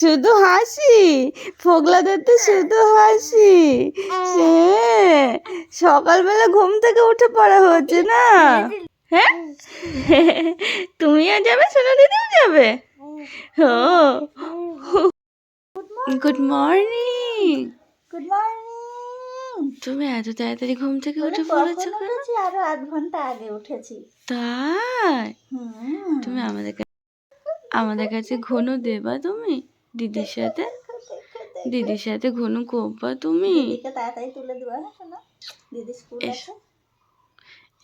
শুধু হাসি ফোগলাদের তো শুধু হাসি। সে সকালবেলা ঘুম থেকে উঠে পড়া হচ্ছে না। হ্যাঁ? তুমিও যাবে সোনা দিদিও যাবে? ও গুড মর্নিং গুড মর্নিং তুমি এত তাড়াতাড়ি ঘুম থেকে উঠে পড়েছো আরও আধ ঘণ্টা আগে উঠেছি। তাই? তুমি আমাদের কাছে আমাদের কাছে ঘনু দেবা তুমি? দিদির সাথে? দিদির সাথে ঘন করবা তুমি? হ্যাঁ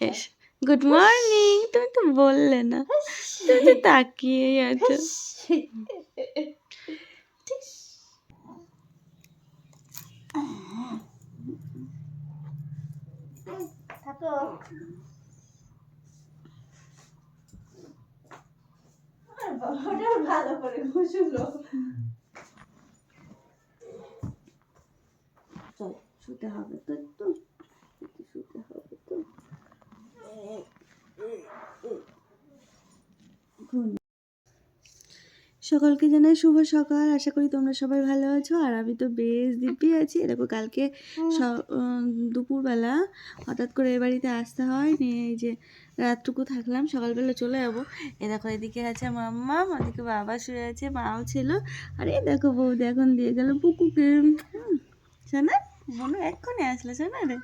এস। গুড মর্নিং তুমি তো বললে না। তুমি তো তাকিয়ে আছো। থাকো। আমার ভালো করে বুঝলো। চল শুতে হবে তো একটু। একটু শুতে হবে তো। সকলকে জানাই শুভ সকাল। আশা করি তোমরা সবাই ভালো আছো আর আমি তো বেশ দিব্যি আছি। এরকম কালকে দুপুরবেলা হঠাৎ করে এ বাড়িতে আসতে হয় নিয়ে এই যে রাতটুকু থাকলাম সকালবেলা চলে যাব। এ দেখো এদিকে আছে মাম্মা ওদিকে বাবা শুয়ে আছে মাও ছিল। আর এই দেখো বৌদি এখন দিয়ে গেল পুকুকে শোনা বোনো এক্ষুনি আসলে শোনা রে।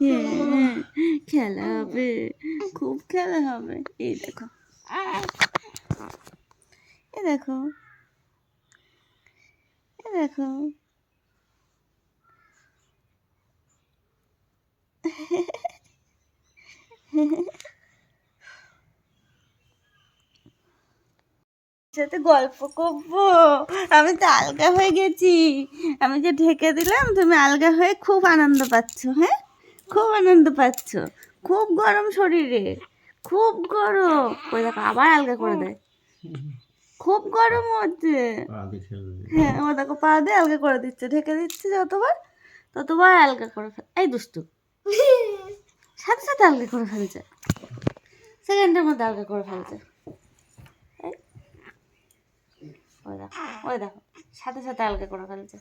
হ্যাঁ, খেলা হবে খুব খেলা হবে। এই দেখো। এ দেখো। এ দেখো। সাথে গল্প করব। আমি তো আলগা হয়ে গেছি। আমি যে ঢেকে দিলাম, তুমি আলগা হয়ে খুব আনন্দ পাচ্ছ হ্যাঁ? খুব আনন্দ পাচ্ছ। খুব গরম শরীরে। খুব গরম। ওই দেখো আবার আলগা করে দেয়। খুব গরম হচ্ছে হ্যাঁ ও দেখো পা দিয়ে আলগা করে দিচ্ছে ঢেকে দিচ্ছে যতবার ততবার আলগা করে ফেল এই দুষ্টু। সাথে সাথে আলগা করে ফেলছে। সেকেন্ডের মধ্যে আলগা করে ফেলছে। ওই দেখো ওই দেখো সাথে সাথে আলগা করে ফেলছে।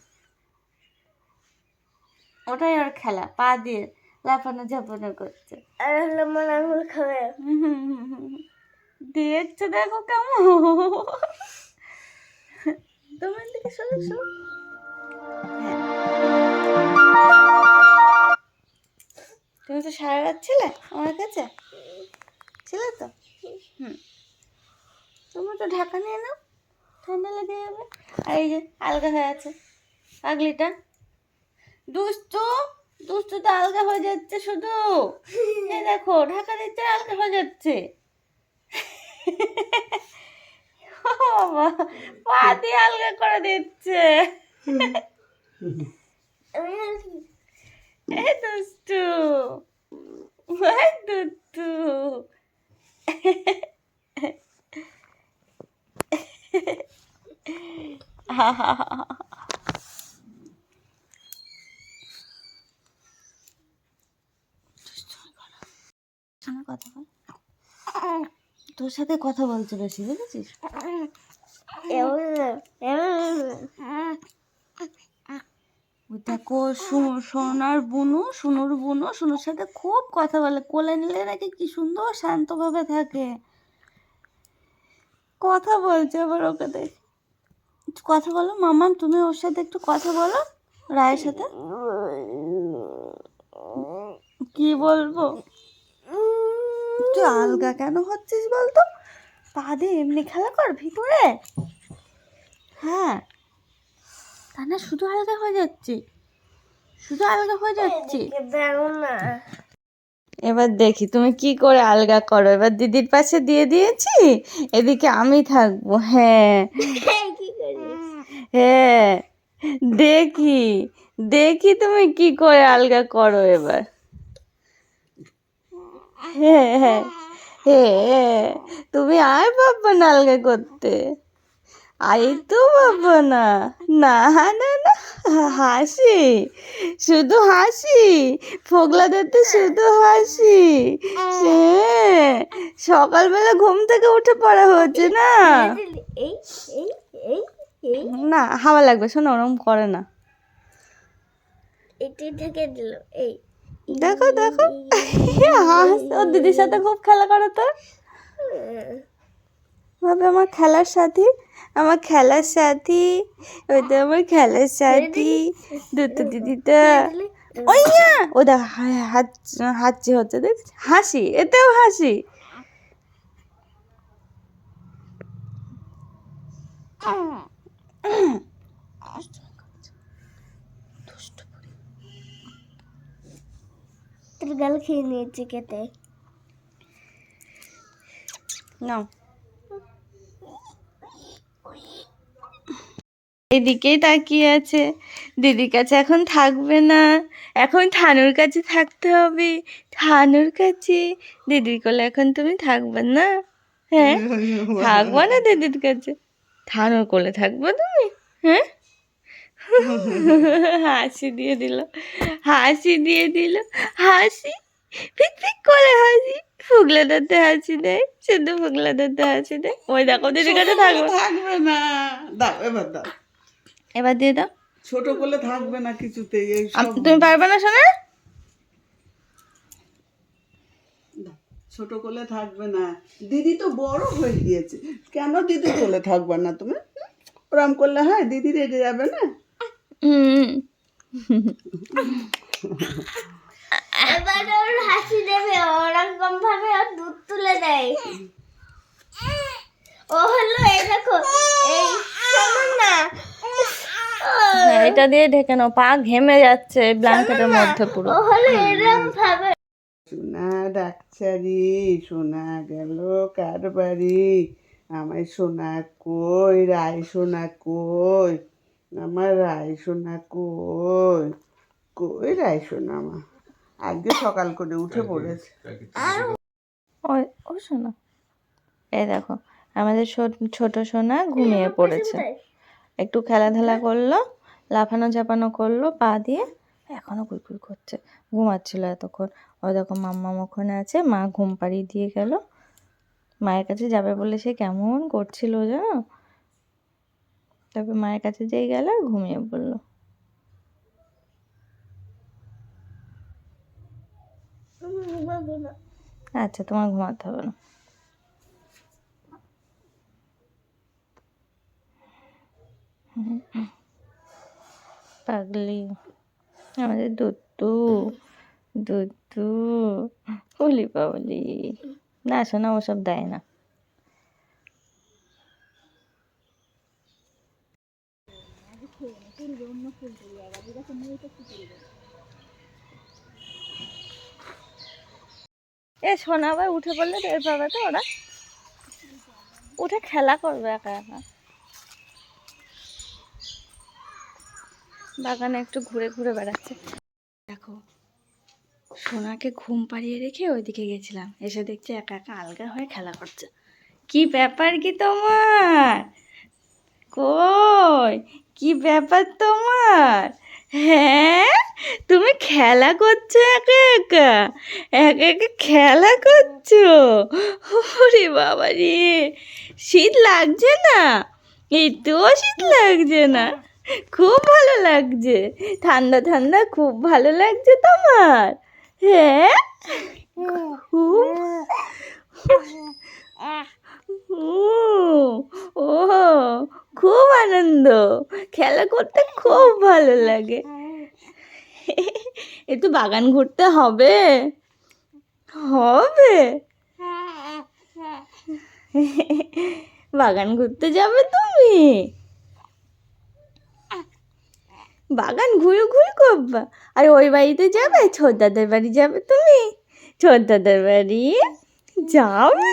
ওটাই ওর খেলা পা দিয়ে লাফানো ঝাপানো করছে। আর হলো আমার আঙুল খাবে দেখছ দেখো কেমন? তোমার দিকে সরে সর হ্যাঁ। তুমি তো সারা রাত ছিলে আমার কাছে? ছিলে তো? হুম। তুমি তো ঢাকা নিয়ে নাও ঠান্ডা লেগে যাবে। আর এই যে আলগা হয়ে আছে। দুষ্টু দুষ্টু! তো আলগা হয়ে যাচ্ছে শুধু। দেখো, ঢাকা দিচ্ছে, আলগা হয়ে যাচ্ছে। পা দিয়ে আলগা করে দিচ্ছে। এই দুষ্টু দুষ্টু। শোনো কথা বল তোর সাথে কথা বলছে বেশি বুঝেছিস? দেখো সোনার বুনু, সোনুর বুনু, সোনুর সাথে খুব কথা বলে। কোলে নিলে নাকি কি সুন্দর শান্তভাবে থাকে। কথা বলছে আবার ওকে দেখ। কথা বলো মামাম তুমি ওর সাথে একটু কথা বলো, রায়ের সাথে। কি বলব? তুই আলগা কেন হচ্ছিস বলতো? পা দিয়ে এমনি খেলা কর ভিতরে। হ্যাঁ। তা না শুধু আলগা হয়ে যাচ্ছে। শুধু আলগা হয়ে যাচ্ছে। এবার দেখি তুমি কি করে আলগা করো? এবার দিদির পাশে দিয়ে দিয়েছি এদিকে আমি থাকব। হ্যাঁ। হ্যাঁ দেখি দেখি তুমি কি করে আলগা করো এবার। হ্যাঁ হ্যাঁ হ্যাঁ তুমি আয় বাবা না আলগা করতে। আই তো বাবা না না না না, হাসি, শুধু হাসি ফোগলাদের তো শুধু হাসি। সকালবেলা ঘুম থেকে উঠে পড়া হচ্ছে না। না, হাওয়া লাগবে, শোনো, ওরম করে না। এটি থেকে দিল, এই। দেখো দেখো। হাস ওর দিদির সাথে খুব খেলা করো তো। ভাবে, আমার খেলার সাথী, আমার খেলার সাথী, ওই তো আমার খেলার সাথী, দুটো দিদিটা। ওই না ও দেখ হাত হাঁচি হচ্ছে দেখ হাসি, এতেও হাসি। তোর গাল খেয়ে নিয়েছে কেটে নাও। এদিকেই তাকিয়ে আছে। দিদির কাছে এখন থাকবে না। এখন থানুর কাছে থাকতে হবে। থানুর কাছে। দিদির কোলে এখন তুমি থাকবে না। হ্যাঁ? থাকবে না দিদির কাছে। থানুর কোলে থাকবে তুমি? হ্যাঁ? হাসি দিয়ে দিল। হাসি দিয়ে দিল। হাসি? ফিক ফিক করে হাসি। ফুগলা দাঁতে হাসি দেয় শুধু ফুগলা দাঁতে হাসি দেয়। ওই দেখো দিদির কাছে থাকবে থাকবে না। দাও এবার দাও। এবার দিয়ে দাও। ছোট করলে থাকবে না কিছুতেই এই তুমি পারবে না শোনা? দাও। ছোট করলে থাকবে না। দিদি তো বড় হয়ে গিয়েছে। কেন দিদি কোলে থাকবে না তুমি? ওরম করলে হয় দিদি রেগে যাবে না? এবার ওর হাসি দেবে ওরকম ভাবে ওর দুধ তুলে দেয়। ও হলো এই দেখো এই না। হ্যাঁ, এটা দিয়ে ঢেকে নাও পা ঘেমে যাচ্ছে ব্ল্যাঙ্কেটের মধ্যে পুরো। সোনা ডাকচারি সোনা গেল কার বাড়ি আমার সোনা কই রায় সোনা কই? আমার রায় সোনা কই? কই রায় সোনা আমার আজকে সকাল করে উঠে পড়েছে। ওই ও শোনা এই দেখো আমাদের ছোট- সোনা ঘুমিয়ে পড়েছে। একটু খেলাধুলা করল লাফানো ঝাপানো করল পা দিয়ে এখনও কুলকুল করছে। ঘুমাচ্ছিল এতক্ষণ। ও দেখো মাম্মা ওখানে আছে মা ঘুম পাড়িয়ে দিয়ে গেল। মায়ের কাছে যাবে বলে সে কেমন করছিল জানো? তারপর মায়ের কাছে যেই গেল আর ঘুমিয়ে পড়ল। আচ্ছা তোমার ঘুমাতে হবে না। পাগলি। আমাদের দুত্তু দুত্তু। বলি পাবলি না শোনা ওসব দেয় না। এ সোনা আবার উঠে পড়লে টের পাবে তো ওরা। উঠে খেলা করবে একা একা। বাগানে একটু ঘুরে ঘুরে বেড়াচ্ছে। দেখো, সোনাকে ঘুম পাড়িয়ে রেখে ওইদিকে গেছিলাম। এসে দেখছি একা একা আলগা হয়ে খেলা করছে। কি ব্যাপার কি তোমার? কই? কি ব্যাপার তোমার? হ্যাঁ? তুমি খেলা করছ একা একা? একা একা খেলা করছ? ওরে বাবা রে! শীত লাগছে না? একটুও শীত লাগছে না। খুব ভালো লাগছে। ঠান্ডা ঠান্ডা খুব ভালো লাগছে তোমার। হ্যাঁ? খুব ও ও খুব আনন্দ। খেলা করতে খুব ভালো লাগে। একটু বাগান ঘুরতে হবে। হবে। বাগান ঘুরতে যাবে তুমি? বাগান ঘুরে ঘুরে করবা। আর ওই বাড়িতে যাবে? ছোটদাদের বাড়ি যাবে তুমি? ছোটদাদের বাড়ি যাবে?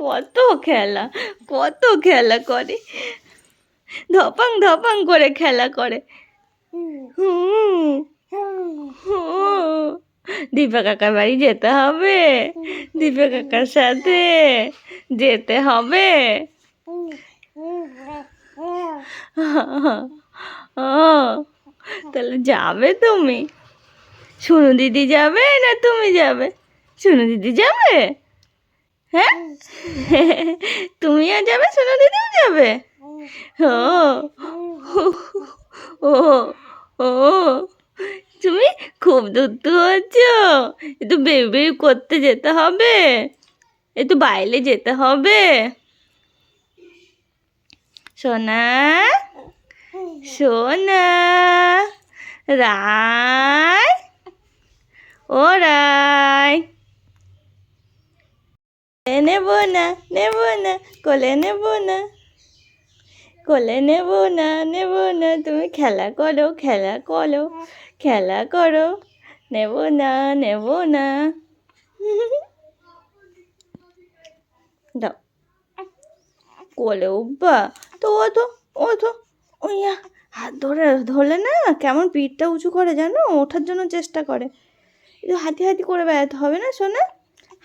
কত খেলা কত খেলা করে। ধপাং ধপাং করে খেলা করে। দীপা কাকার বাড়ি যেতে হবে। দীপা কাকার সাথে যেতে হবে। তাহলে যাবে তুমি? শুনু দিদি যাবে না তুমি যাবে? শুনু দিদি যাবে? হ্যাঁ? তুমিও যাবে, সোনা দিদিও যাবে? ও ও ও তুমি খুব দুধু হচ্ছ একটু বেবি করতে যেতে হবে। একটু বাইরে যেতে হবে। সোনা সোনা, রায়, ও রায়। নেব না নেব না কোলে নেব না কোলে নেব না নেব না তুমি খেলা করো খেলা করো খেলা করো নেব না নেব না দাও কোলে উব্বা তো ও তো ও তো ওইয়া হাত ধরে ধরলে না কেমন পিঠটা উঁচু করে জানো ওঠার জন্য চেষ্টা করে হাতি হাতি করে বেড়াতে হবে না শোনা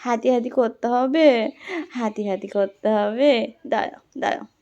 হাতি হাতি করতে হবে। হাতি হাতি করতে হবে। দাঁড়াও দাঁড়াও।